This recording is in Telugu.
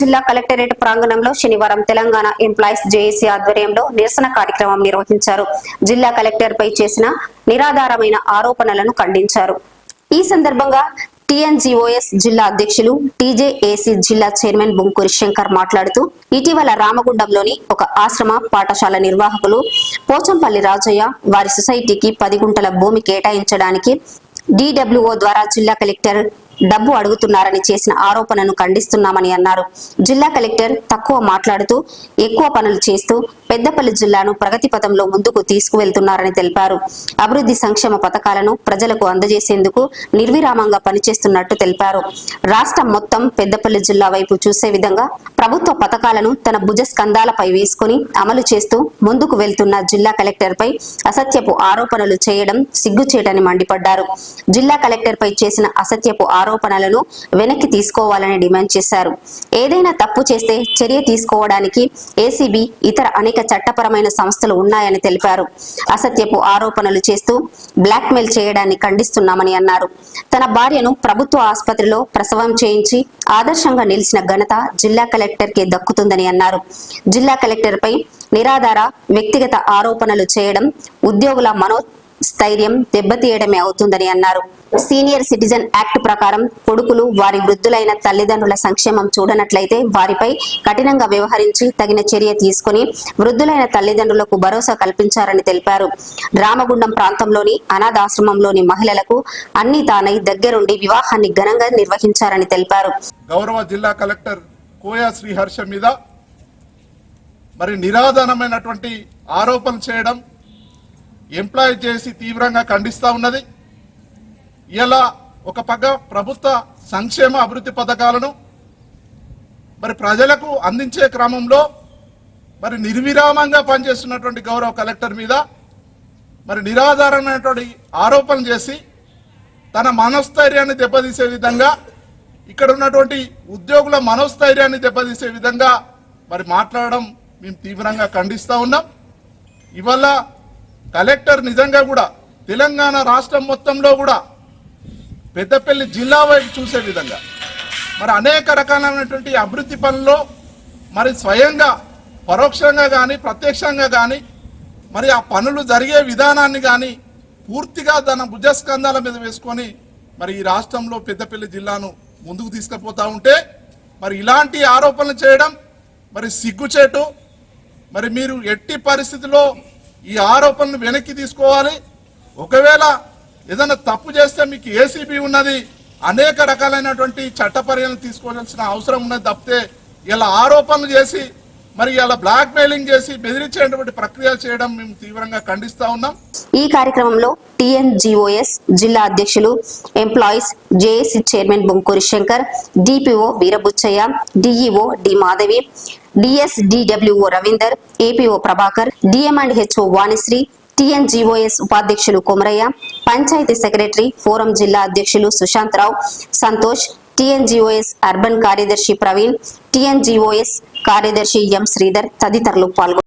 జిల్లా కలెక్టరేట్ ప్రాంగణంలో శనివారం తెలంగాణ ఎంప్లాయీస్ జేఏసీ ఆధ్వర్యంలో నిరసన కార్యక్రమం నిర్వహించారు. జిల్లా కలెక్టర్ పై చేసిన నిరాధారమైన ఆరోపణలను ఖండించారు. ఈ సందర్భంగా టీఎన్జీఓఎస్ జిల్లా అధ్యక్షులు టీజేఏసీ జిల్లా చైర్మన్ బొంకూరి శంకర్ మాట్లాడుతూ ఇటీవల రామగుండంలోని ఒక ఆశ్రమ పాఠశాల నిర్వాహకులు పోచంపల్లి రాజయ్య వారి సొసైటీకి పది గుంటల భూమి కేటాయించడానికి డిడబ్ల్యూఓ ద్వారా జిల్లా కలెక్టర్ డబ్బు అడుగుతున్నారని చేసిన ఆరోపణను ఖండిస్తున్నామని అన్నారు. జిల్లా కలెక్టర్ తక్కువ మాట్లాడుతూ ఎక్కువ పనులు చేస్తూ పెద్దపల్లి జిల్లాను ప్రగతి పథంలో ముందుకు తీసుకువెళ్తున్నారని తెలిపారు. అభివృద్ధి సంక్షేమ పథకాలను ప్రజలకు అందజేసేందుకు నిర్విరామంగా పనిచేస్తున్నట్టు తెలిపారు. రాష్ట్రం మొత్తం పెద్దపల్లి జిల్లా వైపు చూసే విధంగా ప్రభుత్వ పథకాలను తన భుజ స్కంధాలపై వేసుకుని అమలు చేస్తూ ముందుకు వెళ్తున్న జిల్లా కలెక్టర్ పై అసత్యపు ఆరోపణలు చేయడం సిగ్గుచేటని మండిపడ్డారు. జిల్లా కలెక్టర్ పై చేసిన అసత్యపు ఆరోపణలను వెనక్కి తీసుకోవాలని డిమాండ్ చేశారు. ఏదైనా తప్పు చేస్తే చర్య తీసుకోవడానికి ఏసీబీ ఇతర అనేక చట్టపరమైన సంస్థలు ఉన్నాయని తెలిపారు. అసత్యపు ఆరోపణలు చేస్తూ బ్లాక్మెయిల్ చేయడాన్ని ఖండిస్తున్నామని అన్నారు. తన భార్యను ప్రభుత్వ ఆసుపత్రిలో ప్రసవం చేయించి ఆదర్శంగా నిలిచిన ఘనత జిల్లా కలెక్టర్కి దక్కుతుందని అన్నారు. జిల్లా కలెక్టర్ పై నిరాధార వ్యక్తిగత ఆరోపణలు చేయడం ఉద్యోగుల మనో స్థైర్యం దెబ్బతీయడమే అవుతుందని అన్నారు. సీనియర్ సిటిజన్ యాక్ట్ ప్రకారం కొడుకులు వారి వృద్ధులైన తల్లిదండ్రుల సంక్షేమం చూడనట్లయితే వారిపై కఠినంగా వ్యవహరించి తగిన చర్య తీసుకుని వృద్ధులైన తల్లిదండ్రులకు భరోసా కల్పించారని తెలిపారు. రామగుండం ప్రాంతంలోని అనాథాశ్రమంలోని మహిళలకు అన్ని తానై దగ్గరుండి వివాహాన్ని ఘనంగా నిర్వహించారని తెలిపారు. గౌరవ జిల్లా కలెక్టర్ కోయా శ్రీహర్ష మీద మరి నిరాధారమైనటువంటి ఆరోపణలు చేయడం ఎంప్లాయ్ చేసి తీవ్రంగా ఖండిస్తూ ఉన్నది. ఇలా ఒక పక్క ప్రభుత్వ సంక్షేమ అభివృద్ధి పథకాలను మరి ప్రజలకు అందించే క్రమంలో మరి నిర్విరామంగా పనిచేస్తున్నటువంటి గౌరవ కలెక్టర్ మీద మరి నిరాధారమైనటువంటి ఆరోపణలు చేసి తన మనోస్థైర్యాన్ని దెబ్బతీసే విధంగా ఇక్కడ ఉన్నటువంటి ఉద్యోగుల మనోస్థైర్యాన్ని దెబ్బతీసే విధంగా మరి మాట్లాడడం మేము తీవ్రంగా ఖండిస్తూ ఉన్నాం. ఇవల్ల కలెక్టర్ నిజంగా కూడా తెలంగాణ రాష్ట్రం మొత్తంలో కూడా పెద్దపల్లి జిల్లా వైపు చూసే విధంగా మరి అనేక రకాలైనటువంటి అభివృద్ధి పనుల్లో మరి స్వయంగా పరోక్షంగా కానీ ప్రత్యక్షంగా కానీ మరి ఆ పనులు జరిగే విధానాన్ని కానీ పూర్తిగా తన భుజస్కంధాల మీద వేసుకొని మరి ఈ రాష్ట్రంలో పెద్దపల్లి జిల్లాను ముందుకు తీసుకుపోతా ఉంటే మరి ఇలాంటి ఆరోపణలు చేయడం మరి సిగ్గుచేటు. మరి మీరు ఎట్టి పరిస్థితిలో ఈ ఆరోపణలు వెనక్కి తీసుకోవాలి. ఒకవేళ ఏదైనా తప్పు చేస్తే మీకు ఏసీబీ ఉన్నది. అనేక రకాలైనటువంటి చట్టపర్యలు తీసుకోవాల్సిన అవసరం ఉన్నది తప్పితే ఇలా ఆరోపణలు చేసి మరి ఇలా బ్లాక్ మెయిలింగ్ చేసి బెదిరించేటువంటి ప్రక్రియ చేయడం మేము తీవ్రంగా ఖండిస్తా ఉన్నాం. ఈ కార్యక్రమంలో టిఎన్జిఓఎస్ జిల్లా అధ్యక్షులు employees JAC chairman Bonkuri Shankar DPO Veerabuchaiah DEO D Madhavi DSDWO Ravinder APO Prabhakar DM and HO Vanishree TNGOs ఉపాధ్యక్షులు కొమరయ్య పంచాయతీ సెక్రటరీ ఫోరం జిల్లా అధ్యక్షులు సుశాంత్ రావు సంతోష్ టిఎన్జిఓఎస్ అర్బన్ కార్యదర్శి ప్రవీణ్ టిఎన్జిఓఎస్ కార్యదర్శి ఎం శ్రీధర్ తదితరులు పాల్గొన్నారు